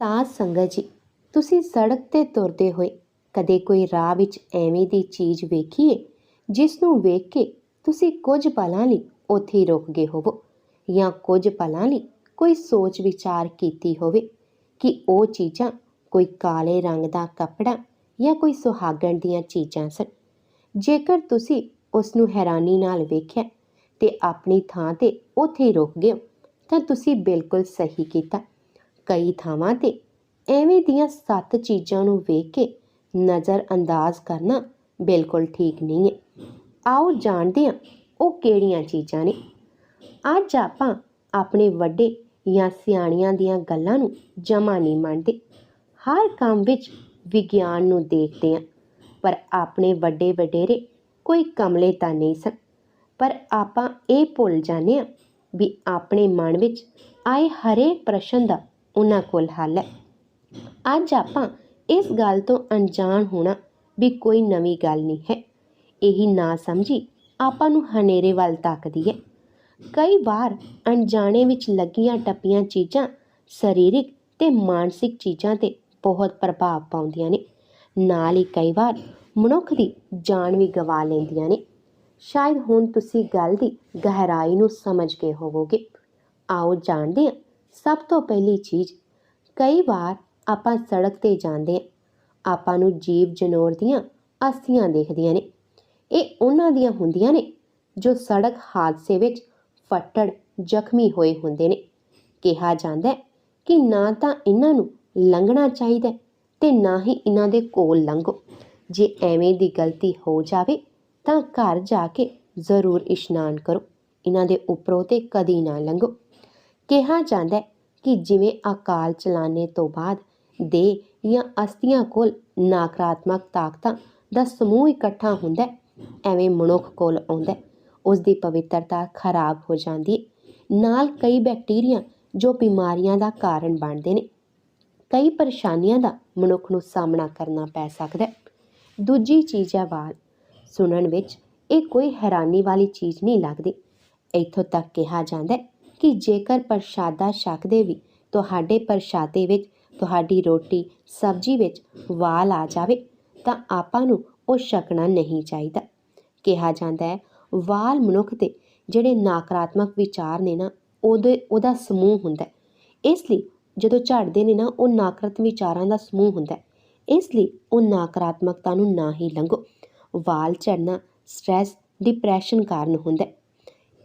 ਸਾਧ ਸੰਗਤ ਜੀ ਤੁਸੀਂ ਸੜਕ ਤੇ ਤੁਰਦੇ ਹੋਏ ਕਦੇ ਕੋਈ ਰਾਹ ਵਿੱਚ ਐਵੇਂ ਦੀ ਚੀਜ਼ ਵੇਖੀ ਏ ਜਿਸ ਨੂੰ ਵੇਖ ਕੇ ਤੁਸੀਂ ਕੁਝ ਪਲਾਂ ਲਈ ਉੱਥੇ ਰੁਕ ਗਏ ਹੋਵੋ ਜਾਂ ਕੁਝ ਪਲਾਂ ਲਈ ਕੋਈ ਸੋਚ ਵਿਚਾਰ ਕੀਤੀ ਹੋਵੇ ਕਿ ਉਹ ਚੀਜ਼ਾਂ ਕੋਈ ਕਾਲੇ ਰੰਗ ਦਾ ਕੱਪੜਾ ਜਾਂ ਕੋਈ ਸੁਹਾਗਣ ਦੀਆਂ ਚੀਜ਼ਾਂ ਸਨ। ਜੇਕਰ ਤੁਸੀਂ ਉਸ ਨੂੰ ਹੈਰਾਨੀ ਨਾਲ ਵੇਖਿਆ ਤੇ ਆਪਣੀ ਥਾਂ ਤੇ ਉੱਥੇ ਰੁਕ ਗਏ ਹੋ, ਤਾਂ ਤੁਸੀਂ ਬਿਲਕੁਲ ਸਹੀ ਕੀਤਾ। ਕਈ ਥਾਵਾਂ ਤੇ ਐਵੇਂ ਦੀਆਂ ਸੱਤ ਚੀਜ਼ਾਂ ਨੂੰ ਵੇਖ ਕੇ ਨਜ਼ਰ ਅੰਦਾਜ਼ ਕਰਨਾ ਬਿਲਕੁਲ ਠੀਕ ਨਹੀਂ ਹੈ। ਆਓ ਜਾਣਦੇ ਹਾਂ ਉਹ ਕਿਹੜੀਆਂ ਚੀਜ਼ਾਂ ਨੇ। ਅੱਜ ਆਪਾਂ ਆਪਣੇ ਵੱਡੇ ਜਾਂ ਸਿਆਣੀਆਂ ਦੀਆਂ ਗੱਲਾਂ ਨੂੰ ਜਮਾ ਨਹੀਂ ਮੰਨਦੇ। ਹਰ ਕੰਮ ਵਿੱਚ ਵਿਗਿਆਨ ਨੂੰ ਦੇਖਦੇ ਹਾਂ, ਪਰ ਆਪਣੇ ਵੱਡੇ ਵਡੇਰੇ ਕੋਈ ਕਮਲੇ ਤਾਂ ਨਹੀਂ ਸਨ। ਪਰ ਆਪਾਂ ਇਹ ਭੁੱਲ ਜਾਂਦੇ ਹਾਂ ਵੀ ਆਪਣੇ ਮਨ ਵਿੱਚ ਆਏ ਹਰੇਕ ਪ੍ਰਸ਼ਨ ਦਾ ਉਹਨਾਂ ਕੋਲ ਹੱਲ ਹੈ। ਅੱਜ ਆਪਾਂ ਇਸ ਗੱਲ ਤੋਂ ਅਣਜਾਣ ਹੋਣਾ ਵੀ ਕੋਈ ਨਵੀਂ ਗੱਲ ਨਹੀਂ ਹੈ। ਇਹੀ ਨਾ ਸਮਝੀ ਆਪਾਂ ਨੂੰ ਹਨੇਰੇ ਵੱਲ ਤੱਕਦੀ ਹੈ। ਕਈ ਵਾਰ ਅਣਜਾਣੇ ਵਿੱਚ ਲੱਗੀਆਂ ਟੱਪੀਆਂ ਚੀਜ਼ਾਂ ਸਰੀਰਿਕ ਤੇ ਮਾਨਸਿਕ ਚੀਜ਼ਾਂ ਤੇ ਬਹੁਤ ਪ੍ਰਭਾਵ ਪਾਉਂਦੀਆਂ ਨੇ। ਨਾਲ ਹੀ ਕਈ ਵਾਰ ਮਨੁੱਖ ਦੀ ਜਾਨ ਵੀ ਗਵਾ ਲੈਂਦੀਆਂ ਨੇ। ਸ਼ਾਇਦ ਹੁਣ ਤੁਸੀਂ ਗੱਲ ਦੀ ਗਹਿਰਾਈ ਨੂੰ ਸਮਝ ਗਏ ਹੋਵੋਗੇ। ਆਓ ਜਾਣਦੇ ਹਾਂ ਸਭ ਤੋਂ ਪਹਿਲੀ ਚੀਜ਼, ਕਈ ਵਾਰ ਆਪਾਂ ਸੜਕ ਤੇ ਜਾਂਦੇ ਹਾਂ, ਆਪਾਂ ਨੂੰ ਜੀਵ ਜਨੌਰ ਦੀਆਂ ਅਸਥੀਆਂ ਦੇਖਦੀਆਂ ਨੇ। ਇਹ ਉਹਨਾਂ ਦੀਆਂ ਹੁੰਦੀਆਂ ਨੇ ਜੋ ਸੜਕ ਹਾਦਸੇ ਵਿੱਚ ਫੱਟੜ ਜ਼ਖਮੀ ਹੋਏ ਹੁੰਦੇ ਨੇ। ਕਿਹਾ ਜਾਂਦਾ ਹੈ ਕਿ ਨਾ ਤਾਂ ਇਹਨਾਂ ਨੂੰ ਲੰਘਣਾ ਚਾਹੀਦਾ ਹੈ ਤੇ ਨਾ ਹੀ ਇਹਨਾਂ ਦੇ ਕੋਲ ਲੰਘੋ। ਜੇ ਐਵੇਂ ਦੀ ਗਲਤੀ ਹੋ ਜਾਵੇ ਤਾਂ ਘਰ ਜਾ ਕੇ ਜ਼ਰੂਰ ਇਸ਼ਨਾਨ ਕਰੋ। ਇਹਨਾਂ ਦੇ ਉੱਪਰੋਂ ਤੇ ਕਦੀ ਨਾ ਲੰਘੋ। ਕਿਹਾ ਜਾਂਦਾ ਹੈ ਕਿ ਜਿਵੇਂ ਅਕਾਲ ਚਲਾਣੇ ਤੋਂ ਬਾਅਦ ਦੇ ਜਾਂ ਅਸਤੀਆਂ ਕੋਲ ਨਕਾਰਾਤਮਕ ਤਾਕਤਾਂ ਦਾ ਸਮੂਹ ਇਕੱਠਾ ਹੁੰਦਾ ਐਵੇਂ ਮਨੁੱਖ ਕੋਲ ਆਉਂਦਾ ਹੈ। ਉਸ ਦੀ ਪਵਿੱਤਰਤਾ ਖਰਾਬ ਹੋ ਜਾਂਦੀ ਹੈ। ਨਾਲ ਕਈ ਬੈਕਟੀਰੀਆ ਜੋ ਬਿਮਾਰੀਆਂ ਦਾ ਕਾਰਨ ਬਣਦੇ ਨੇ। ਕਈ ਪਰੇਸ਼ਾਨੀਆਂ ਦਾ ਮਨੁੱਖ ਨੂੰ ਸਾਹਮਣਾ ਕਰਨਾ ਪੈ ਸਕਦਾ ਦੂਜੀ ਚੀਜ਼ ਹੈ ਵਾਲ। ਸੁਣਨ ਵਿੱਚ ਇਹ ਕੋਈ ਹੈਰਾਨੀ ਵਾਲੀ ਚੀਜ਼ ਨਹੀਂ ਲੱਗਦੀ। ਇੱਥੋਂ ਤੱਕ ਕਿਹਾ ਜਾਂਦਾ ਕਿ ਜੇਕਰ ਪ੍ਰਸ਼ਾਦਾ ਛਕਦੇ ਵੀ ਤੁਹਾਡੇ ਪ੍ਰਸ਼ਾਦੇ ਵਿੱਚ ਤੁਹਾਡੀ ਰੋਟੀ ਸਬਜ਼ੀ ਵਿੱਚ ਵਾਲ ਆ ਜਾਵੇ, ਤਾਂ ਆਪਾਂ ਨੂੰ ਉਹ ਛਕਣਾ ਨਹੀਂ ਚਾਹੀਦਾ। ਕਿਹਾ ਜਾਂਦਾ ਹੈ, ਵਾਲ ਮਨੁੱਖ ਦੇ ਜਿਹੜੇ ਨਕਾਰਾਤਮਕ ਵਿਚਾਰ ਨੇ ਨਾ, ਉਹਦੇ, ਉਹਦਾ ਸਮੂਹ ਹੁੰਦਾ ਇਸ ਲਈ ਜਦੋਂ ਝੜਦੇ ਨੇ ਨਾ, ਉਹ ਨਕਾਰਾਤਮਕ ਵਿਚਾਰਾਂ ਦਾ ਸਮੂਹ ਹੁੰਦਾ ਇਸ ਲਈ ਉਹ ਨਕਾਰਾਤਮਕਤਾ ਨੂੰ ਨਾ ਹੀ ਲੰਘੋ। ਵਾਲ ਝੜਨਾ ਸਟ੍ਰੈਸ ਡਿਪਰੈਸ਼ਨ ਕਾਰਨ ਹੁੰਦਾ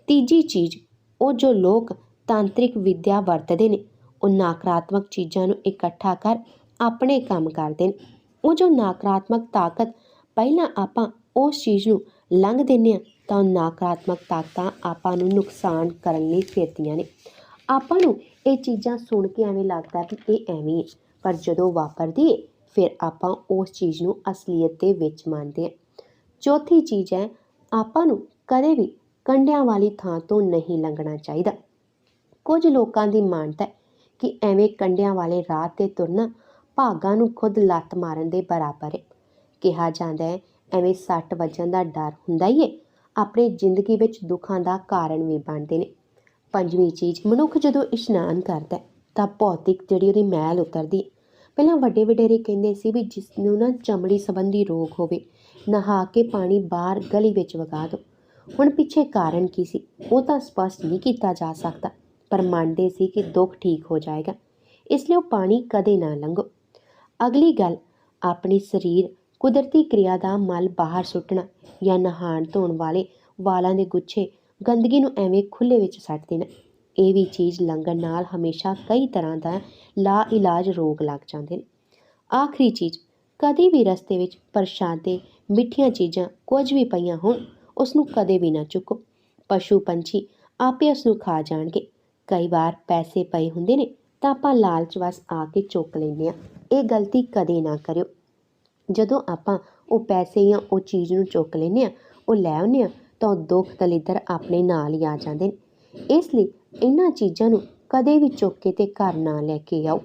ਤੀਜੀ ਚੀਜ਼ ਉਹ ਜੋ ਲੋਕ ਤਾਂਤਰਿਕ ਵਿੱਦਿਆ ਵਰਤਦੇ ਨੇ, ਉਹ ਨਕਾਰਾਤਮਕ ਚੀਜ਼ਾਂ ਨੂੰ ਇਕੱਠਾ ਕਰ ਆਪਣੇ ਕੰਮ ਕਰਦੇ ਨੇ। ਉਹ ਜੋ ਨਕਾਰਾਤਮਕ ਤਾਕਤ ਪਹਿਲਾਂ ਆਪਾਂ ਉਸ ਚੀਜ਼ ਨੂੰ ਲੰਘ ਦਿੰਦੇ ਹਾਂ, ਤਾਂ ਉਹ ਨਕਾਰਾਤਮਕ ਤਾਕਤਾਂ ਆਪਾਂ ਨੂੰ ਨੁਕਸਾਨ ਕਰਨ ਲਈ ਫਿਰਦੀਆਂ ਨੇ। ਆਪਾਂ ਨੂੰ ਇਹ ਚੀਜ਼ਾਂ ਸੁਣ ਕੇ ਐਵੇਂ ਲੱਗਦਾ ਵੀ ਇਹ ਐਵੇਂ ਹੈ, ਪਰ ਜਦੋਂ ਵਾਪਰਦੀ ਹੈ, ਫਿਰ ਆਪਾਂ ਉਸ ਚੀਜ਼ ਨੂੰ ਅਸਲੀਅਤ ਦੇ ਵਿੱਚ ਮੰਨਦੇ ਹਾਂ। ਚੌਥੀ ਚੀਜ਼ ਹੈ, ਆਪਾਂ ਨੂੰ ਕਦੇ ਵੀ ਕੰਡਿਆਂ ਵਾਲੀ ਥਾਂ ਤੋਂ ਨਹੀਂ ਲੰਘਣਾ ਚਾਹੀਦਾ। ਕੁਝ ਲੋਕਾਂ ਦੀ ਮਾਨਤਾ ਹੈ ਕਿ ਐਵੇਂ ਕੰਡਿਆਂ ਵਾਲੇ ਰਾਹ ਤੇ ਤੁਰਨਾ ਭਾਗਾਂ ਨੂੰ ਖੁਦ ਲੱਤ ਮਾਰਨ ਦੇ ਬਰਾਬਰ ਹੈ। ਕਿਹਾ ਜਾਂਦਾ ਹੈ, ਐਵੇਂ ਸੱਟ ਵੱਜਣ ਦਾ ਡਰ ਹੁੰਦਾ ਹੀ ਹੈ। ਆਪਣੀ ਜ਼ਿੰਦਗੀ ਵਿੱਚ ਦੁੱਖਾਂ ਦਾ ਕਾਰਨ ਵੀ ਬਣਦੇ ਨੇ। ਪੰਜਵੀਂ ਚੀਜ਼, ਮਨੁੱਖ ਜਦੋਂ ਇਸ਼ਨਾਨ ਕਰਦਾ ਹੈ, ਤਾਂ ਭੌਤਿਕ ਜਿਹੜੀ ਉਹਦੀ ਮੈਲ ਉਤਰਦੀ ਹੈ। ਪਹਿਲਾਂ ਵੱਡੇ ਵਡੇਰੇ ਕਹਿੰਦੇ ਸੀ ਵੀ ਜਿਸ ਨੂੰ ਨਾ ਚਮੜੀ ਸੰਬੰਧੀ ਰੋਗ ਹੋਵੇ, ਨਹਾ ਕੇ ਪਾਣੀ ਬਾਹਰ ਗਲੀ ਵਿੱਚ ਵਗਾ ਦਿਓ। ਹੁਣ ਪਿੱਛੇ ਕਾਰਨ ਕੀ ਸੀ? ਉਹ ਤਾਂ ਸਪਸ਼ਟ ਨਹੀਂ ਕੀਤਾ ਜਾ ਸਕਦਾ, ਪਰ ਮੰਨਦੇ ਸੀ ਕਿ ਦੁੱਖ ਠੀਕ ਹੋ ਜਾਏਗਾ। ਇਸ ਲਈ ਉਹ ਪਾਣੀ ਕਦੇ ਨਾ ਲੰਘੋ। ਅਗਲੀ ਗੱਲ, ਆਪਣੇ ਸਰੀਰ ਕੁਦਰਤੀ ਕਿਰਿਆ ਦਾ ਮਲ ਬਾਹਰ ਸੁੱਟਣਾ ਜਾਂ ਨਹਾਣ ਧੋਣ ਵਾਲੇ ਵਾਲਾਂ ਦੇ ਗੁੱਛੇ ਗੰਦਗੀ ਨੂੰ ਐਵੇਂ ਖੁੱਲੇ ਵਿੱਚ ਸੱਟ ਦੇਣਾ, ਇਹ ਵੀ ਚੀਜ਼ ਲੰਘਣ ਨਾਲ ਹਮੇਸ਼ਾ ਕਈ ਤਰ੍ਹਾਂ ਦਾ ਲਾ ਇਲਾਜ ਰੋਗ ਲੱਗ ਜਾਂਦੇ ਨੇ। ਆਖਰੀ ਚੀਜ਼, ਕਦੇ ਵੀ ਰਸਤੇ ਵਿੱਚ ਪ੍ਰਸ਼ਾਦੇ ਮਿੱਠੀਆਂ ਚੀਜ਼ਾਂ ਕੁਝ ਵੀ ਪਈਆਂ ਹੋਣ ਉਸ ਨੂੰ ਕਦੇ ਵੀ ਨਾ ਚੁੱਕੋ। ਪਸ਼ੂ ਪੰਛੀ ਆਪੇ ਉਸ ਨੂੰ ਖਾ ਜਾਣਗੇ। ਕਈ ਵਾਰ ਪੈਸੇ ਪਏ ਹੁੰਦੇ ਨੇ ਤਾਂ ਆਪਾਂ ਲਾਲਚ ਵਸ ਆ ਕੇ ਚੁੱਕ ਲੈਂਦੇ ਆ ਇਹ ਗਲਤੀ ਕਦੇ ਨਾ ਕਰਿਓ। ਜਦੋਂ ਆਪਾਂ ਉਹ ਪੈਸੇ ਜਾਂ ਉਹ ਚੀਜ਼ ਨੂੰ ਚੁੱਕ ਲੈਂਦੇ ਆ ਉਹ ਲੈ ਆਉਂਦੇ ਆ ਤਾਂ ਉਹ ਦੁੱਖ ਦਲਿੱਦਰ ਆਪਣੇ ਨਾਲ ਹੀ ਆ ਜਾਂਦੇ ਨੇ। ਇਸ ਲਈ ਇਹਨਾਂ ਚੀਜ਼ਾਂ ਨੂੰ ਕਦੇ ਵੀ ਚੁੱਕ ਕੇ ਤੇ ਘਰ ਨਾ ਲੈ ਕੇ ਆਓ।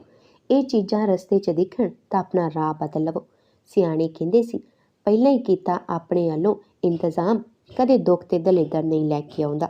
ਇਹ ਚੀਜ਼ਾਂ ਰਸਤੇ 'ਚ ਦਿਖਣ ਤਾਂ ਆਪਣਾ ਰਾਹ ਬਦਲ ਲਵੋ। ਸਿਆਣੇ ਕਹਿੰਦੇ ਸੀ, ਪਹਿਲਾਂ ਹੀ ਕੀਤਾ ਆਪਣੇ ਵੱਲੋਂ ਇੰਤਜ਼ਾਮ ਕਦੇ ਦੁੱਖ ਤੇ ਦਲਿੱਦਰ ਨਹੀਂ ਲੈ ਕੇ ਆਉਂਦਾ।